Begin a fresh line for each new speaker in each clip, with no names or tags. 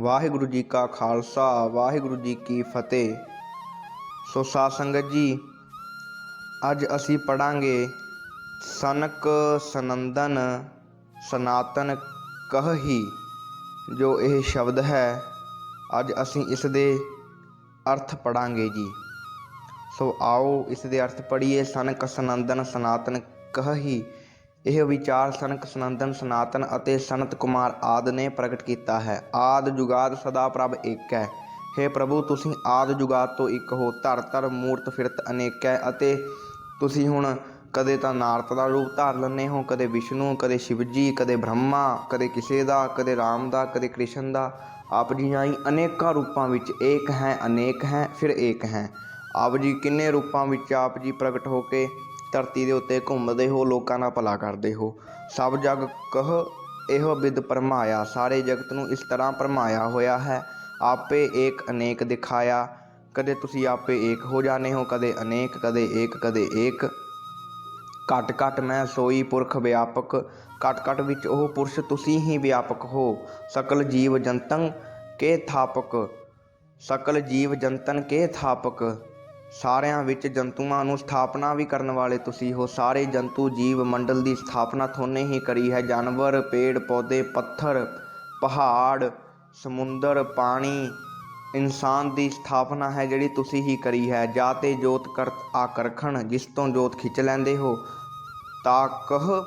ਵਾਹਿਗੁਰੂ ਜੀ ਕਾ ਖਾਲਸਾ, ਵਾਹਿਗੁਰੂ ਜੀ ਕੀ ਫਤਿਹ। ਸੋ ਸਾਧ ਸੰਗਤ ਜੀ, ਅੱਜ ਅਸੀਂ ਪੜਾਂਗੇ ਸਨਕ ਸਨੰਦਨ ਸਨਾਤਨ ਕਹਹੀ ਜੋ ਇਹ ਸ਼ਬਦ ਹੈ। ਅੱਜ ਅਸੀਂ ਇਸ ਦੇ ਅਰਥ ਪੜਾਂਗੇ ਜੀ। ਸੋ ਆਓ ਇਸ ਦੇ ਅਰਥ ਪੜ੍ਹੀਏ, ਸਨਕ ਸਨੰਦਨ ਸਨਾਤਨ ਕਹਹੀ ਇਹ ਵਿਚਾਰ ਸਨਕ ਸਨੰਦਨ ਸਨਾਤਨ ਅਤੇ ਸਨਤ ਕੁਮਾਰ ਆਦ ਨੇ ਪ੍ਰਗਟ ਕੀਤਾ ਹੈ। ਆਦ ਜੁਗਾਦ ਸਦਾ ਪ੍ਰਭ ਇੱਕ ਹੈ। हे ਪ੍ਰਭੂ, ਤੁਸੀਂ ਆਦ ਜੁਗਾਦ ਤੋਂ ਇੱਕ ਹੋ। ਧਰ ਧਰ, ਮੂਰਤ, ਫਿਰਤ ਅਨੇਕ ਹੈ ਅਤੇ ਤੁਸੀਂ ਹੁਣ ਕਦੇ ਤਾਂ ਨਾਰਤ ਦਾ ਰੂਪ ਧਾਰ ਲੈਂਦੇ ਹੋ, ਕਦੇ ਵਿਸ਼ਨੂੰ, ਕਦੇ ਸ਼ਿਵਜੀ, ਕਦੇ ਬ੍ਰਹਮਾ, ਕਦੇ ਕਿਸੇ ਦਾ, ਕਦੇ ਰਾਮ ਦਾ, ਕਦੇ ਕ੍ਰਿਸ਼ਨ ਦਾ। ਆਪ ਜੀ ਆਈ ਅਨੇਕਾਂ ਰੂਪਾਂ ਵਿੱਚ ਏਕ ਹੈ, ਅਨੇਕ ਹੈ, ਫਿਰ ਏਕ ਹੈ। ਆਪ ਜੀ ਕਿੰਨੇ ਰੂਪਾਂ ਵਿੱਚ ਆਪ ਜੀ ਪ੍ਰਗਟ ਹੋ ਕੇ ਧਰਤੀ ਦੇ ਉੱਤੇ ਘੁੰਮਦੇ ਹੋ, ਲੋਕਾਂ ਦਾ ਭਲਾ ਕਰਦੇ ਹੋ। ਸਭ ਜਗ ਕਹ ਇਹੋ ਬਿਦ ਪਰਮਾਇਆ ਸਾਰੇ ਜਗਤ ਨੂੰ ਇਸ ਤਰ੍ਹਾਂ ਪਰਮਾਇਆ ਹੋਇਆ ਹੈ। ਆਪੇ ਏਕ ਅਨੇਕ ਦਿਖਾਇਆ, ਕਦੇ ਤੁਸੀਂ ਆਪੇ ਏਕ ਹੋ ਜਾਣੇ ਹੋ, ਕਦੇ ਅਨੇਕ, ਕਦੇ ਏਕ ਕਦੇ ਏਕ। ਘਟ ਘਟ ਮੈਂ ਸੋਈ ਪੁਰਖ ਵਿਆਪਕ, ਘਟ ਘਟ ਵਿੱਚ ਉਹ ਪੁਰਸ਼ ਤੁਸੀਂ ਹੀ ਵਿਆਪਕ ਹੋ। ਸਕਲ ਜੀਵ ਜੰਤੰ ਕੇ ਥਾਪਕ, ਸਕਲ ਜੀਵ ਜੰਤਨ ਕੇ ਥਾਪਕ। ਸਾਰਿਆਂ ਵਿੱਚ ਜੰਤੂਆਂ ਨੂੰ ਸਥਾਪਨਾ ਵੀ ਕਰਨ ਵਾਲੇ ਤੁਸੀਂ ਹੋ। ਸਾਰੇ ਜੰਤੂ ਜੀਵ ਮੰਡਲ ਦੀ ਸਥਾਪਨਾ ਥੋਨੇ ਹੀ ਕਰੀ ਹੈ। ਜਾਨਵਰ, ਪੇੜ, ਪੌਦੇ, ਪੱਥਰ, ਪਹਾੜ, ਸਮੁੰਦਰ, ਪਾਣੀ, ਇਨਸਾਨ ਦੀ ਸਥਾਪਨਾ ਹੈ ਜਿਹੜੀ ਤੁਸੀਂ ਹੀ ਕਰੀ ਹੈ। ਜਾਤੇ ਜੋਤ ਕਰਤ ਆਕਰਖਣ, ਜਿਸ ਤੋਂ ਜੋਤ ਖਿੱਚ ਲੈਂਦੇ ਹੋ, ਤਾ ਕਹ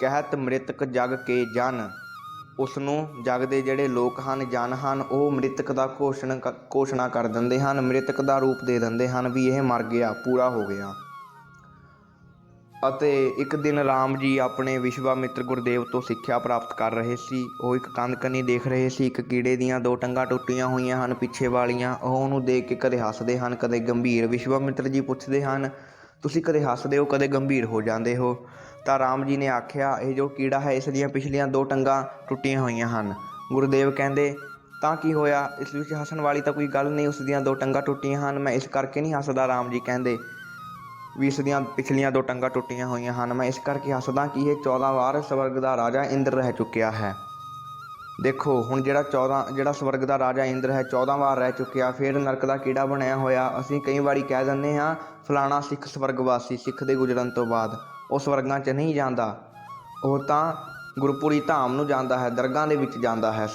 ਕਹਿਤ ਮ੍ਰਿਤਕ ਜਗ ਕੇ ਜਨ। ਉਸ ਨੂੰ ਜਗ ਦੇ ਜਿਹੜੇ ਲੋਕ ਹਨ, ਜਨ ਹਨ, ਉਹ ਮ੍ਰਿਤਕ ਦਾ ਘੋਸ਼ਣ ਕ- ਘੋਸ਼ਣਾ ਕਰ ਦਿੰਦੇ ਹਨ, ਮ੍ਰਿਤਕ ਦਾ ਰੂਪ ਦੇ ਦਿੰਦੇ ਹਨ ਵੀ ਇਹ ਮਰ ਗਿਆ, ਪੂਰਾ ਹੋ ਗਿਆ। ਅਤੇ ਇੱਕ ਦਿਨ ਰਾਮ ਜੀ ਆਪਣੇ ਵਿਸ਼ਵਾਮਿੱਤਰ ਗੁਰਦੇਵ ਤੋਂ ਸਿੱਖਿਆ ਪ੍ਰਾਪਤ ਕਰ ਰਹੇ ਸੀ। ਉਹ ਇੱਕ ਕੰਧ ਦੇਖ ਰਹੇ ਸੀ, ਇੱਕ ਕੀੜੇ ਦੀਆਂ ਦੋ ਟੰਗਾਂ ਟੁੱਟੀਆਂ ਹੋਈਆਂ ਹਨ ਪਿੱਛੇ ਵਾਲੀਆਂ। ਉਹ ਉਹਨੂੰ ਦੇਖ ਕੇ ਕਦੇ ਹੱਸਦੇ ਹਨ, ਕਦੇ ਗੰਭੀਰ। ਵਿਸ਼ਵਾਮਿੱਤਰ ਜੀ ਪੁੱਛਦੇ ਹਨ, ਤੁਸੀਂ ਕਦੇ ਹੱਸਦੇ ਹੋ, ਕਦੇ ਗੰਭੀਰ ਹੋ ਜਾਂਦੇ ਹੋ? ਤਾਂ ਰਾਮ ਜੀ ਨੇ ਆਖਿਆ, ਇਹ ਜੋ ਕੀੜਾ ਹੈ, ਇਸ ਦੀਆਂ ਪਿਛਲੀਆਂ ਦੋ ਟੰਗਾਂ ਟੁੱਟੀਆਂ ਹੋਈਆਂ ਹਨ। ਗੁਰਦੇਵ ਕਹਿੰਦੇ, ਤਾਂ ਕੀ ਹੋਇਆ? ਇਸ ਵਿੱਚ ਹੱਸਣ ਵਾਲੀ ਤਾਂ ਕੋਈ ਗੱਲ ਨਹੀਂ, ਉਸ ਦੀਆਂ ਦੋ ਟੰਗਾਂ ਟੁੱਟੀਆਂ ਹਨ। ਮੈਂ ਇਸ ਕਰਕੇ ਨਹੀਂ ਹੱਸਦਾ, ਰਾਮ ਜੀ ਕਹਿੰਦੇ, ਵੀ ਇਸ ਦੀਆਂ ਪਿਛਲੀਆਂ ਦੋ ਟੰਗਾਂ ਟੁੱਟੀਆਂ ਹੋਈਆਂ ਹਨ। ਮੈਂ ਇਸ ਕਰਕੇ ਹੱਸਦਾ ਕਿ ਇਹ 14 ਵਾਰ ਸਵਰਗ ਦਾ ਰਾਜਾ ਇੰਦਰ ਰਹਿ ਚੁੱਕਿਆ ਹੈ। ਦੇਖੋ, ਹੁਣ ਜਿਹੜਾ 14 ਜਿਹੜਾ ਸਵਰਗ ਦਾ ਰਾਜਾ ਇੰਦਰ ਹੈ 14 ਵਾਰ ਰਹਿ ਚੁੱਕਿਆ, ਫਿਰ ਨਰਕ ਦਾ ਕੀੜਾ ਬਣਿਆ ਹੋਇਆ। ਅਸੀਂ ਕਈ ਵਾਰੀ ਕਹਿ ਦਿੰਦੇ ਹਾਂ, ਫਲਾਣਾ ਸਿੱਖ ਸਵਰਗਵਾਸੀ ਸਿੱਖ ਦੇ ਗੁਜਰਨ ਤੋਂ ਬਾਅਦ। ਉਹ ਸਵਰਗਾਂ 'ਚ ਨਹੀਂ ਜਾਂਦਾ। ਉਹ ਤਾਂ ਗੁਰਪੁਰੀ ਧਾਮ ਨੂੰ ਜਾਂਦਾ ਹੈ ਦਰਗਾਹ ਦੇ ਵਿੱਚ ਜਾਂਦਾ ਹੈ।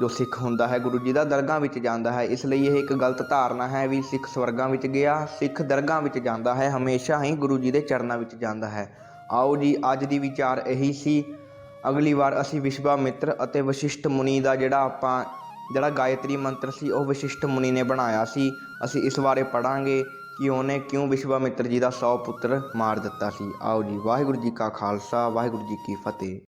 ਜੋ ਸਿੱਖ ਹੁੰਦਾ ਹੈ, ਗੁਰੂ ਜੀ ਦਾ ਦਰਗਾਹ ਵਿੱਚ ਜਾਂਦਾ ਹੈ। ਇਸ ਲਈ ਇਹ ਇੱਕ ਗਲਤ ਧਾਰਨਾ ਹੈ ਵੀ ਸਿੱਖ ਸਵਰਗਾਂ ਵਿੱਚ ਗਿਆ, ਸਿੱਖ ਦਰਗਾਹ ਵਿੱਚ ਜਾਂਦਾ ਹੈ, ਹਮੇਸ਼ਾ ਹੀ ਗੁਰੂ ਜੀ ਦੇ ਚਰਨਾਂ ਵਿੱਚ ਜਾਂਦਾ ਹੈ। ਆਓ ਜੀ, ਅੱਜ ਦੀ ਵਿਚਾਰ ਇਹੀ ਸੀ। ਅਗਲੀ ਵਾਰ ਅਸੀਂ ਵਿਸ਼ਵਾ ਮਿੱਤਰ ਅਤੇ ਵਸ਼ਿਸ਼ਟ ਮੁਨੀ ਦਾ ਜਿਹੜਾ ਆਪਾਂ, ਜਿਹੜਾ ਗਾਇਤਰੀ ਮੰਤਰ ਸੀ, ਉਹ ਵਸ਼ਿਸ਼ਟ ਮੁਨੀ ਨੇ ਬਣਾਇਆ ਸੀ। ਅਸੀਂ ਇਸ ਬਾਰੇ ਪੜਾਂਗੇ ਕਿ ਉਹਨੇ ਕਿਉਂ ਵਿਸ਼ਵਾਮਿੱਤਰ ਜੀ ਦਾ 100 ਪੁੱਤਰ ਮਾਰ ਦਿੱਤਾ ਸੀ? ਆਓ ਜੀ, ਵਾਹਿਗੁਰੂ ਜੀ ਕਾ ਖਾਲਸਾ, ਵਾਹਿਗੁਰੂ ਜੀ ਕੀ ਫਤਿਹ।